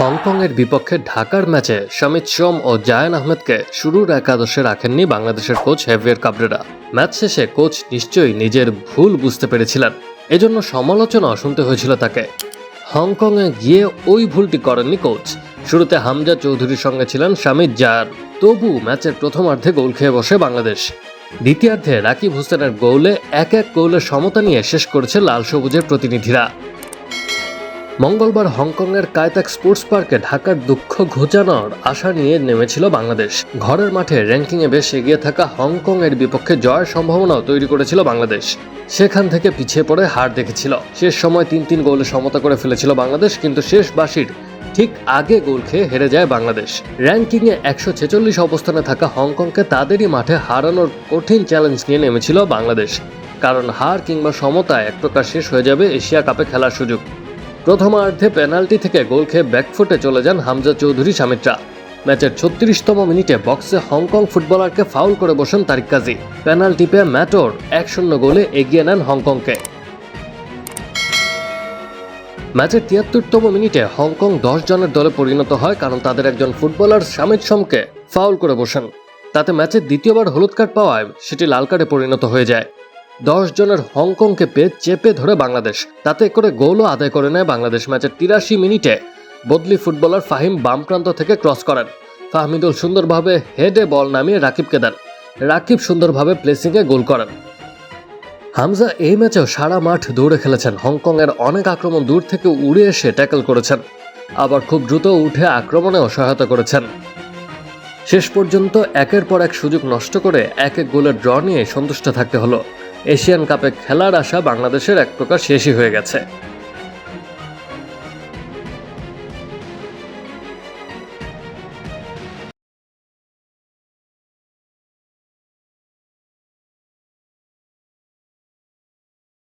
হংকংয়ের বিপক্ষে ঢাকার ম্যাচে সমিত সোম ও জায়ান আহমেদকে শুরুর একাদশে রাখেননি বাংলাদেশের কোচ হেভিয়ার কাবরেরা। ম্যাচ শেষে কোচ নিশ্চয়ই নিজের ভুল বুঝতে পেরেছিলেন। এজন্য সমালোচনা শুনতে হয়েছিল তাকে। হংকংয়ে গিয়ে ওই ভুলটি করেননি কোচ। শুরুতে হামজা চৌধুরীর সঙ্গে ছিলেন শামিদ জায়ান। তবু ম্যাচের প্রথমার্ধে গোল খেয়ে বসে বাংলাদেশ। দ্বিতীয়ার্ধে রাকিব হোসেনের গোলে এক এক গোলের সমতা নিয়ে শেষ করেছে লাল সবুজের প্রতিনিধিরা। মঙ্গলবার হংকংয়ের কায়তাক স্পোর্টস পার্কে ঢাকার দুঃখ ঘোচানোর আশা নিয়ে নেমেছিল বাংলাদেশ। ঘরের মাঠে র্যাঙ্কিংয়ে বেশ এগিয়ে থাকা হংকংয়ের বিপক্ষে জয়ের সম্ভাবনাও তৈরি করেছিল বাংলাদেশ। সেখান থেকে পিছিয়ে পড়ে হার দেখেছিল। শেষ সময় তিন তিন গোলে সমতা করে ফেলেছিল বাংলাদেশ, কিন্তু শেষ বাসির ঠিক আগে গোল খেয়ে হেরে যায় বাংলাদেশ। র্যাঙ্কিংয়ে একশো ছেচল্লিশ অবস্থানে থাকা হংকংকে তাদেরই মাঠে হারানোর কঠিন চ্যালেঞ্জ নিয়ে নেমেছিল বাংলাদেশ। কারণ হার কিংবা সমতা এক প্রকার শেষ হয়ে যাবে এশিয়া কাপে খেলার সুযোগ। প্রথমার্ধে পেনাল্টি থেকে গোল খেয়ে ব্যাকফুটে চলে যান হামজা চৌধুরী সামিত্রা। ম্যাচের ছত্রিশতম মিনিটে বক্সে হংকং ফুটবলারকে ফাউল করে বসেন তারিক কাজী। পেনাল্টি পেয়ে ম্যাটোর এক শূন্য গোলে এগিয়ে নেন হংকংকে। ম্যাচের তিয়াত্তরতম মিনিটে হংকং দশ জনের দলে পরিণত হয় কারণ তাদের একজন ফুটবলার সামিত সমকে ফাউল করে বসেন। তাতে ম্যাচের দ্বিতীয়বার হলুদ কার্ড পাওয়ায় সেটি লাল কার্ডে পরিণত হয়ে যায়। দশ জনের হংকংকে পেয়ে চেপে ধরে বাংলাদেশ। তাতে করে গোলও আদায় করে নেয় বাংলাদেশ ম্যাচের তিরাশি মিনিটে। বদলি ফুটবলার ফাহিম বাম প্রান্ত থেকে ক্রস করেন। ফাহমিদুল সুন্দরভাবে হেডে বল নামিয়ে রাকিবকে দেন। রাকিব সুন্দরভাবে প্লেসিংয়ে গোল করেন। হামজা এই ম্যাচেও সারা মাঠ দৌড়ে খেলেছেন। হংকংয়ের অনেক আক্রমণ দূর থেকে উড়ে এসে ট্যাকল করেছেন। আবার খুব দ্রুত উঠে আক্রমণেও সহায়তা করেছেন। শেষ পর্যন্ত একের পর এক সুযোগ নষ্ট করে এক এক গোলের ড্র নিয়ে সন্তুষ্ট থাকতে হলো। এশিয়ান কাপে খেলার আশা বাংলাদেশের এক প্রকার শেষই হয়ে গেছে।